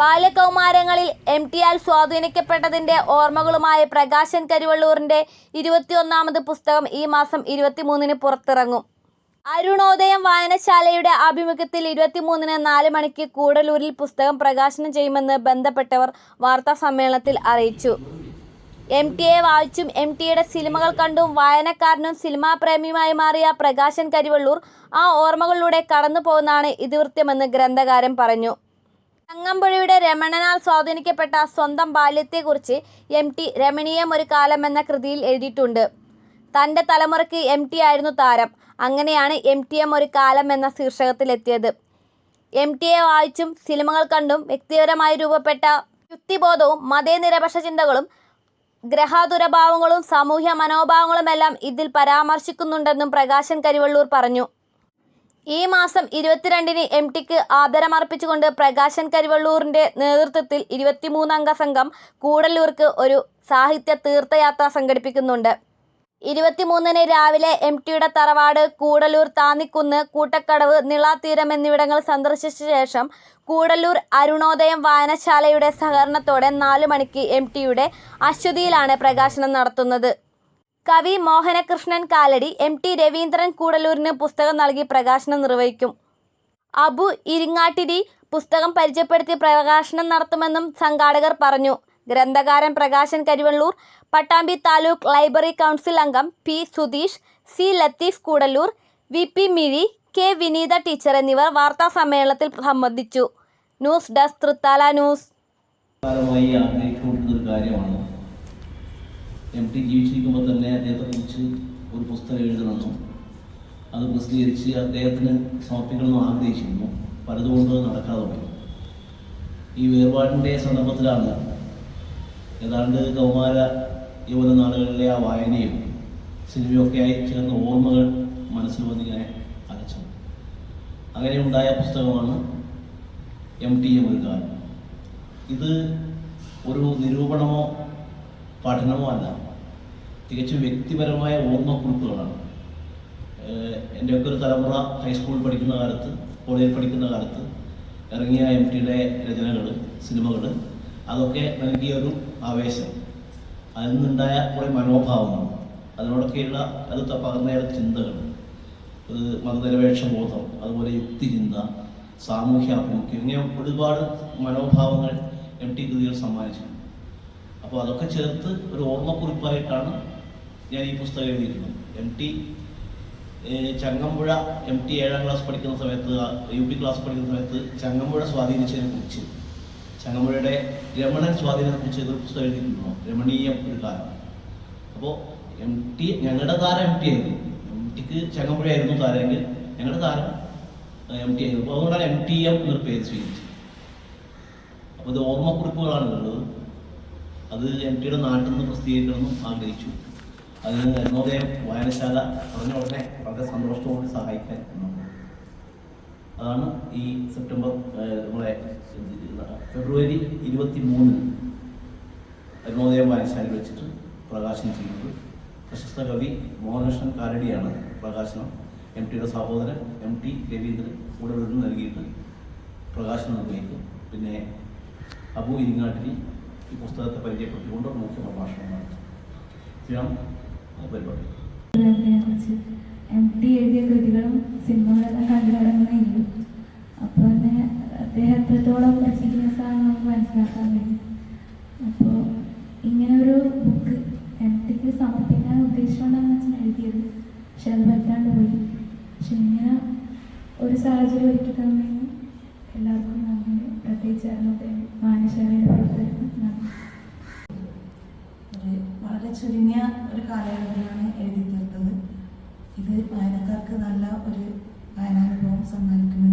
ബാല്യകൗമാരങ്ങളിൽ M TIAL സ്വാധീനിക്കപ്പെട്ടതിന്റെ ഓർമ്മകളുമായ Prakashan കരുവള്ളൂറിന്റെ ഇരുപത്തിയൊന്നാമത് പുസ്തകം ഈ മാസം ഇരുപത്തിമൂന്നിന് പുറത്തിറങ്ങും. അരുണോദയം വായനശാലയുടെ ആഭിമുഖ്യത്തിൽ ഇരുപത്തിമൂന്നിന് നാല് മണിക്ക് കൂടലൂരിൽ പുസ്തകം പ്രകാശനം ചെയ്യുമെന്ന് ബന്ധപ്പെട്ടവർ വാർത്താ സമ്മേളനത്തിൽ അറിയിച്ചു. എം ടിയെ വായിച്ചും എം ടിയുടെ സിനിമകൾ കണ്ടും വായനക്കാരനും സിനിമാ പ്രേമിയുമായി മാറിയ പ്രകാശൻ കരിവള്ളൂർ ആ ഓർമ്മകളിലൂടെ കടന്നു പോകുന്നതാണ് ഇതിവൃത്യമെന്ന് ഗ്രന്ഥകാരൻ പറഞ്ഞു. ചങ്ങമ്പുഴയുടെ രമണനാൽ സ്വാധീനിക്കപ്പെട്ട സ്വന്തം ബാല്യത്തെക്കുറിച്ച് എം ടി രമണീയം ഒരു കാലം എന്ന കൃതിയിൽ എഴുതിയിട്ടുണ്ട്. തന്റെ തലമുറയ്ക്ക് എം ടി ആയിരുന്നു താരം. അങ്ങനെയാണ് എം ടി എം ഒരു കാലം എന്ന ശീർഷകത്തിലെത്തിയത്. എം ടി എ വായിച്ചും സിനിമകൾ കണ്ടും വ്യക്തിപരമായി രൂപപ്പെട്ട യുക്തിബോധവും മതേനിരപക്ഷ ചിന്തകളും ഗ്രഹാതുരഭാവങ്ങളും സാമൂഹ്യ മനോഭാവങ്ങളുമെല്ലാം ഇതിൽ പരാമർശിക്കുന്നുണ്ടെന്നും പ്രകാശൻ കരിവള്ളൂർ പറഞ്ഞു. ഈ മാസം ഇരുപത്തിരണ്ടിന് എം ടിക്ക് ആദരമർപ്പിച്ചുകൊണ്ട് പ്രകാശൻ കരിവള്ളൂറിന്റെ നേതൃത്വത്തിൽ ഇരുപത്തിമൂന്നംഗ സംഘം കൂടല്ലൂർക്ക് ഒരു സാഹിത്യ തീർത്ഥയാത്ര സംഘടിപ്പിക്കുന്നുണ്ട്. ഇരുപത്തിമൂന്നിന് രാവിലെ എം ടിയുടെ തറവാട് കൂടല്ലൂർ താന്നിക്കുന്ന് കൂട്ടക്കടവ് നിളാതീരം എന്നിവിടങ്ങൾ സന്ദർശിച്ച ശേഷം കൂടല്ലൂർ അരുണോദയം വായനശാലയുടെ സഹകരണത്തോടെ നാല് മണിക്ക് എം ടിയുടെ അശ്വതിയിലാണ് പ്രകാശനം നടത്തുന്നത്. കവി മോഹനകൃഷ്ണൻ കാലടി എം ടി രവീന്ദ്രൻ കൂടലൂരിന് പുസ്തകം നൽകി പ്രകാശനം നിർവഹിക്കും. അബു ഇരിങ്ങാട്ടിരി പുസ്തകം പരിചയപ്പെടുത്തി പ്രകാശനം നടത്തുമെന്നും സംഘാടകർ പറഞ്ഞു. ഗ്രന്ഥകാരൻ പ്രകാശൻ കരിവള്ളൂർ പട്ടാമ്പി താലൂക്ക് ലൈബ്രറി കൗൺസിൽ അംഗം P Sudheesh C Latheef Koodallur V P Mizhi K Vineetha teacher എന്നിവർ വാർത്താ സമ്മേളനത്തിൽ സംബന്ധിച്ചു. News desk Thrithala news. കാര്യമാണ് എം ടി ജീവിച്ചിരിക്കുമ്പോൾ തന്നെ അദ്ദേഹത്തെക്കുറിച്ച് ഒരു പുസ്തകം എഴുതണമെന്നും അത് പ്രസിദ്ധീകരിച്ച് അദ്ദേഹത്തിന് സമർപ്പിക്കണമെന്നും ആഗ്രഹിച്ചിരുന്നു. പലതുകൊണ്ട് നടക്കാതെ പോയി. ഈ വേർപാടിന്റെ സന്ദർഭത്തിലാണ് ഏതാണ്ട് കൗമാര യുവന നാളുകളിലെ ആ വായനയും സിനിമയൊക്കെ ആയി ചേർന്ന ഓർമ്മകൾ മനസ്സിൽ വന്നിങ്ങനെ അലച്ചു അങ്ങനെ ഉണ്ടായ പുസ്തകമാണ് എം ടി എം ഒരു കാലം. ഇത് ഒരു നിരൂപണമോ പഠനമോ അല്ല. തികച്ചും വ്യക്തിപരമായ ഓർമ്മക്കുറിപ്പുകളാണ്. എന്റെയൊക്കെ ഒരു തലമുറ ഹൈസ്കൂളിൽ പഠിക്കുന്ന കാലത്ത് കോളേജിൽ പഠിക്കുന്ന കാലത്ത് ഇറങ്ങിയ എം ടിയുടെ രചനകൾ സിനിമകൾ അതൊക്കെ നൽകിയ ഒരു ആവേശം. അതിൽ നിന്നുണ്ടായ കുറേ മനോഭാവങ്ങൾ. അതിനോടൊക്കെയുള്ള അത് പകർന്നയാൾ ചിന്തകൾ. മതനിരപേക്ഷ ബോധം അതുപോലെ യുക്തിചിന്ത സാമൂഹ്യ ആഭിമുഖ്യം ഇങ്ങനെ ഒരുപാട് മനോഭാവങ്ങൾ എം ടി കൃതികൾ സമ്മാനിച്ചിട്ടുണ്ട്. അപ്പോൾ അതൊക്കെ ചേർത്ത് ഒരു ഓർമ്മക്കുറിപ്പായിട്ടാണ് ഞാൻ ഈ പുസ്തകം എഴുതിയിരുന്നു M T Changampuzha M T ഏഴാം ക്ലാസ് പഠിക്കുന്ന സമയത്ത് യു പി ക്ലാസ് പഠിക്കുന്ന സമയത്ത് ചങ്ങമ്പുഴ സ്വാധീനിച്ചതിനെ കുറിച്ച് ചങ്ങമ്പുഴയുടെ രമണൻ സ്വാധീനത്തെ കുറിച്ച് ഒരു പുസ്തകം എഴുതിയിരുന്നു രമണീയം ഒരു കാലം. അപ്പോൾ എം ടി ഞങ്ങളുടെ താരം എം ടി ആയിരുന്നു. എം ടിക്ക് ചങ്ങമ്പുഴ ആയിരുന്നു താരമെങ്കിൽ ഞങ്ങളുടെ താരം എം ടി ആയിരുന്നു. അപ്പോൾ അതുകൊണ്ടാണ് എം ടി എം എന്നൊരു പേര് സ്വീകരിച്ചത്. അപ്പോൾ ഇത് ഓർമ്മക്കുറിപ്പുകളാണ് ഉള്ളത്. അത് എം ടിയുടെ നാട്ടിൽ നിന്ന് പ്രസിദ്ധീകരിക്കണമെന്നും ആഗ്രഹിച്ചു. അതിന് നവോദയം വായനശാല പറഞ്ഞ ഉടനെ വളരെ സന്തോഷത്തോടെ സഹായിക്കാൻ അതാണ് ഈ സെപ്റ്റംബർ നമ്മളെ ഫെബ്രുവരി ഇരുപത്തി മൂന്നിന് നവോദയം വായനശാലയിൽ വെച്ചിട്ട് പ്രകാശനം ചെയ്യുന്നത്. പ്രശസ്ത കവി മോഹനകൃഷ്ണൻ കാരടിയാണ് പ്രകാശനം. എം ടിയുടെ സഹോദരൻ എം ടി രവീന്ദ്രൻ കൂടെ നിന്ന് നൽകിയിട്ട് പ്രകാശനം നിർവഹിക്കും. പിന്നെ അബു ഇരിങ്ങാട്ടിനി ഈ പുസ്തകത്തെ പരിചയപ്പെട്ടുകൊണ്ട് മുഖ്യ പ്രഭാഷണം നടത്തും. പരിപാടി. കുറിച്ച് എം എഴുതിയ കൃതികളും സിനിമകളെല്ലാം കണ്ടു തുടങ്ങുന്നേയുള്ളൂ അപ്പോൾ തന്നെ അദ്ദേഹം എത്രത്തോളം ആണെന്ന് നമുക്ക് മനസ്സിലാക്കാൻ കഴിയും. അപ്പോൾ ഇങ്ങനെ ഒരു ബുക്ക് എം ടിക്ക് സമർപ്പിക്കാൻ ഉദ്ദേശിച്ചുകൊണ്ടാണ് അച്ഛൻ എഴുതിയത്. പക്ഷെ അത് പറ്റാണ്ട് പോയി. പക്ഷെ ഇങ്ങനെ ഒരു സാഹചര്യം ഒരുക്കി തന്നതിന് എല്ലാവർക്കും നന്ദി. പ്രത്യേകിച്ച് അന്നത്തെ വായനശാലയുടെ പ്രവർത്തകർക്ക് നന്ദി. വളരെ ചുരുങ്ങിയ ഒരു കാലയളവിലാണ് എഴുതി തീർത്തത്. ഇത് വായനക്കാർക്ക് നല്ല ഒരു വായനാനുഭവം സമ്മാനിക്കും